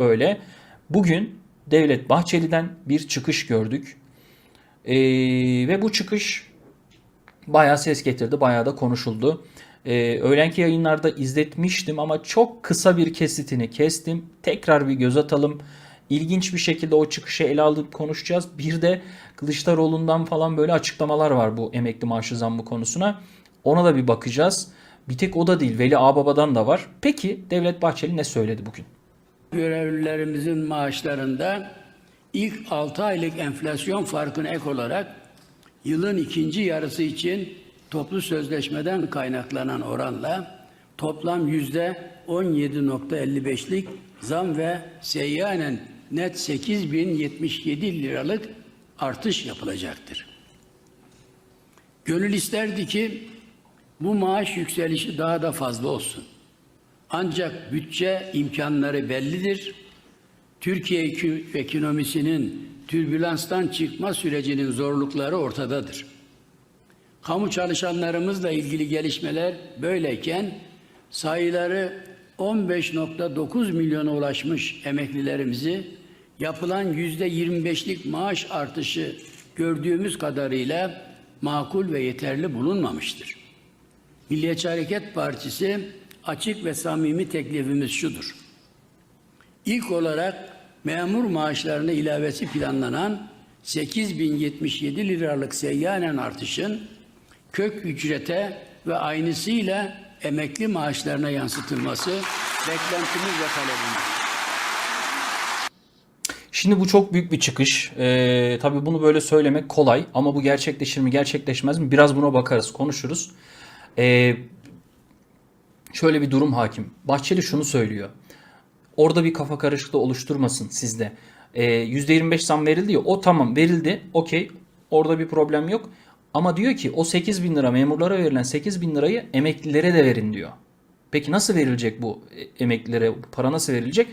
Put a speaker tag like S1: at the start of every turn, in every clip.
S1: öyle. Bugün Devlet Bahçeli'den bir çıkış gördük. Ee, ve bu çıkış bayağı ses getirdi, bayağı da konuşuldu. Ee, öğlenki yayınlarda izletmiştim ama çok kısa bir kesitini kestim. Tekrar bir göz atalım. İlginç bir şekilde o çıkışı ele alıp konuşacağız. Bir de Kılıçdaroğlu'ndan falan böyle açıklamalar var bu emekli maaşı zammı konusuna. Ona da bir bakacağız. Bir tek o da değil, Veli Ağbaba'dan da var. Peki Devlet Bahçeli ne söyledi bugün?
S2: Görevlilerimizin maaşlarında ilk 6 aylık enflasyon farkına ek olarak yılın ikinci yarısı için toplu sözleşmeden kaynaklanan oranla toplam yüzde 17.55'lik zam ve seyyanen net 8077 liralık artış yapılacaktır. Gönül isterdi ki bu maaş yükselişi daha da fazla olsun. Ancak bütçe imkanları bellidir. Türkiye ekonomisinin türbülanstan çıkma sürecinin zorlukları ortadadır. Kamu çalışanlarımızla ilgili gelişmeler böyleyken sayıları 15.9 milyona ulaşmış emeklilerimizi yapılan yüzde 25'lik maaş artışı gördüğümüz kadarıyla makul ve yeterli bulunmamıştır. Milliyetçi Hareket Partisi açık ve samimi teklifimiz şudur. İlk olarak memur maaşlarına ilavesi planlanan 8077 liralık seyyanen artışın kök ücrete ve aynısıyla emekli maaşlarına yansıtılması beklentimiz ve talebimiz.
S1: Şimdi bu çok büyük bir çıkış. Ee, tabii bunu böyle söylemek kolay ama bu gerçekleşir mi gerçekleşmez mi biraz buna bakarız konuşuruz. Ee, şöyle bir durum hakim. Bahçeli şunu söylüyor. Orada bir kafa karışıklığı oluşturmasın sizde. Ee, %25 zam verildi ya o tamam verildi okey orada bir problem yok. Ama diyor ki o 8 bin lira memurlara verilen 8 bin lirayı emeklilere de verin diyor. Peki nasıl verilecek bu e, emeklilere para nasıl verilecek?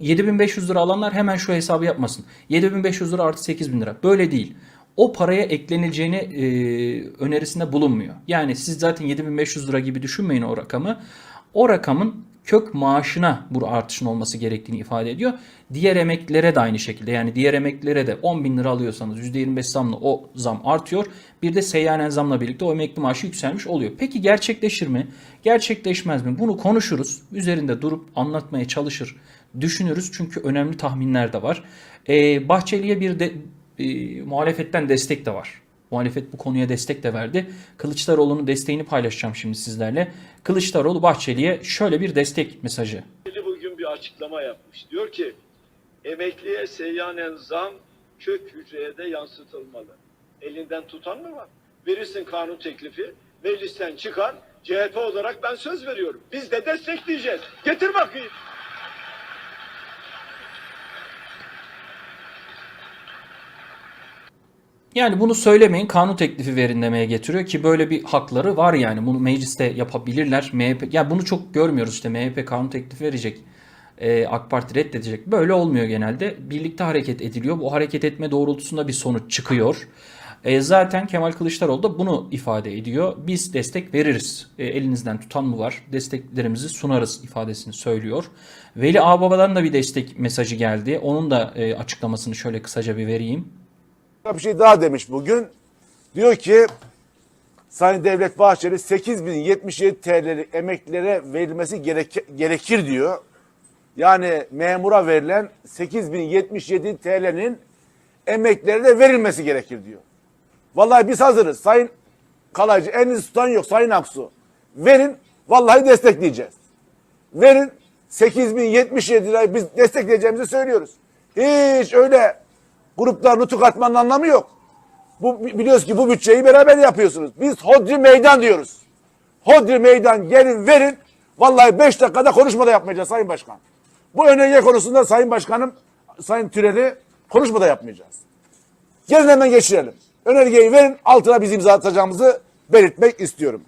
S1: 7500 lira alanlar hemen şu hesabı yapmasın. 7500 lira artı 8000 lira. Böyle değil. O paraya ekleneceğini e, önerisinde bulunmuyor. Yani siz zaten 7500 lira gibi düşünmeyin o rakamı. O rakamın kök maaşına bu artışın olması gerektiğini ifade ediyor. Diğer emeklilere de aynı şekilde yani diğer emeklilere de 10 bin lira alıyorsanız %25 zamla o zam artıyor. Bir de seyyanen zamla birlikte o emekli maaşı yükselmiş oluyor. Peki gerçekleşir mi? Gerçekleşmez mi? Bunu konuşuruz. Üzerinde durup anlatmaya çalışır. Düşünürüz çünkü önemli tahminler de var. Ee, Bahçeli'ye bir de e, muhalefetten destek de var. Muhalefet bu konuya destek de verdi. Kılıçdaroğlu'nun desteğini paylaşacağım şimdi sizlerle. Kılıçdaroğlu Bahçeli'ye şöyle bir destek mesajı.
S3: Bugün bir açıklama yapmış. Diyor ki emekliye seyyanen zam kök hücreye de yansıtılmalı. Elinden tutan mı var? Verirsin kanun teklifi, meclisten çıkar, CHP olarak ben söz veriyorum. Biz de destekleyeceğiz. Getir bakayım.
S1: Yani bunu söylemeyin kanun teklifi verin demeye getiriyor ki böyle bir hakları var yani bunu mecliste yapabilirler. MHP ya bunu çok görmüyoruz işte MHP kanun teklifi verecek. Ee, AK Parti reddedecek. Böyle olmuyor genelde. Birlikte hareket ediliyor. Bu hareket etme doğrultusunda bir sonuç çıkıyor. Ee, zaten Kemal Kılıçdaroğlu da bunu ifade ediyor. Biz destek veririz. Ee, elinizden tutan mı var? Desteklerimizi sunarız ifadesini söylüyor. Veli Ağbaba'dan da bir destek mesajı geldi. Onun da e, açıklamasını şöyle kısaca bir vereyim.
S4: Bir şey daha demiş bugün. Diyor ki Sayın Devlet Bahçeli 8077 TL emeklilere verilmesi gerek- gerekir diyor. Yani memura verilen 8077 TL'nin emeklilere de verilmesi gerekir diyor. Vallahi biz hazırız. Sayın Kalaycı elinizi tutan yok Sayın Aksu. Verin vallahi destekleyeceğiz. Verin 8077 lirayı biz destekleyeceğimizi söylüyoruz. Hiç öyle gruplar nutuk atmanın anlamı yok. Bu biliyoruz ki bu bütçeyi beraber yapıyorsunuz. Biz hodri meydan diyoruz. Hodri meydan gelin verin. Vallahi 5 dakikada konuşma da yapmayacağız Sayın Başkan. Bu önerge konusunda Sayın Başkanım, Sayın Türeli konuşma da yapmayacağız. Gelin hemen geçirelim. Önergeyi verin altına biz imza atacağımızı belirtmek istiyorum.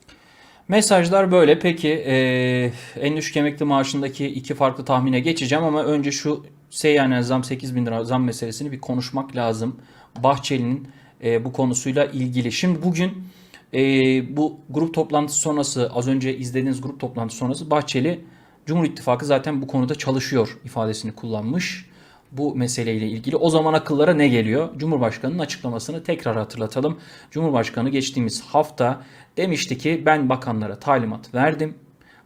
S1: Mesajlar böyle. Peki eee en düşük emekli maaşındaki iki farklı tahmine geçeceğim ama önce şu seyyanen zam 8 bin lira zam meselesini bir konuşmak lazım. Bahçeli'nin eee, bu konusuyla ilgili. Şimdi bugün eee, bu grup toplantısı sonrası az önce izlediğiniz grup toplantısı sonrası Bahçeli Cumhur İttifakı zaten bu konuda çalışıyor ifadesini kullanmış bu meseleyle ilgili. O zaman akıllara ne geliyor? Cumhurbaşkanının açıklamasını tekrar hatırlatalım. Cumhurbaşkanı geçtiğimiz hafta demişti ki ben bakanlara talimat verdim.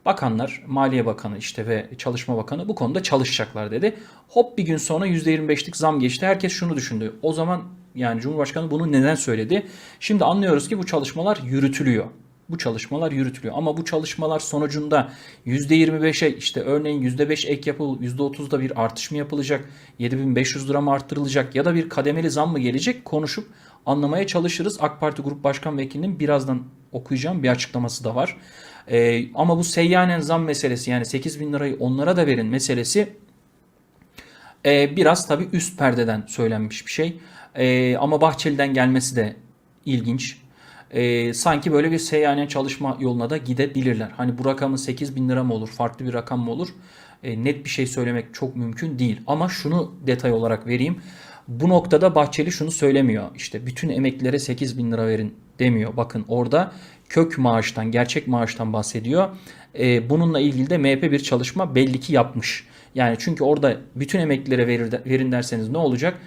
S1: Bakanlar, Maliye Bakanı işte ve Çalışma Bakanı bu konuda çalışacaklar dedi. Hop bir gün sonra %25'lik zam geçti. Herkes şunu düşündü. O zaman yani Cumhurbaşkanı bunu neden söyledi? Şimdi anlıyoruz ki bu çalışmalar yürütülüyor. Bu çalışmalar yürütülüyor. Ama bu çalışmalar sonucunda %25'e işte örneğin %5 ek yapıl, %30'da bir artış mı yapılacak? 7500 lira mı arttırılacak? Ya da bir kademeli zam mı gelecek? Konuşup anlamaya çalışırız. AK Parti Grup Başkan Vekilinin birazdan okuyacağım bir açıklaması da var. Ee, ama bu seyyanen zam meselesi yani 8 bin lirayı onlara da verin meselesi e, biraz tabii üst perdeden söylenmiş bir şey. E, ama Bahçeli'den gelmesi de ilginç. E, sanki böyle bir seyyanen çalışma yoluna da gidebilirler. Hani bu rakamın 8 bin lira mı olur, farklı bir rakam mı olur? E, net bir şey söylemek çok mümkün değil. Ama şunu detay olarak vereyim. Bu noktada Bahçeli şunu söylemiyor. İşte bütün emeklilere 8 bin lira verin demiyor. Bakın orada kök maaştan, gerçek maaştan bahsediyor. E, bununla ilgili de MHP bir çalışma belli ki yapmış. Yani çünkü orada bütün emeklilere verir, verin derseniz ne olacak?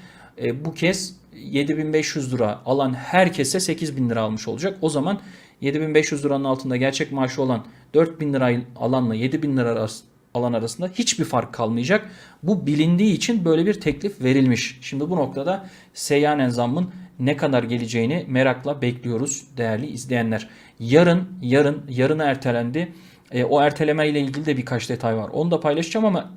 S1: E, bu kez 7500 lira alan herkese 8000 lira almış olacak. O zaman 7500 liranın altında gerçek maaşı olan 4000 lira alanla 7000 lira alan arasında hiçbir fark kalmayacak. Bu bilindiği için böyle bir teklif verilmiş. Şimdi bu noktada seyyanen zammın ne kadar geleceğini merakla bekliyoruz değerli izleyenler. Yarın, yarın, yarına ertelendi. E, o erteleme ile ilgili de birkaç detay var. Onu da paylaşacağım ama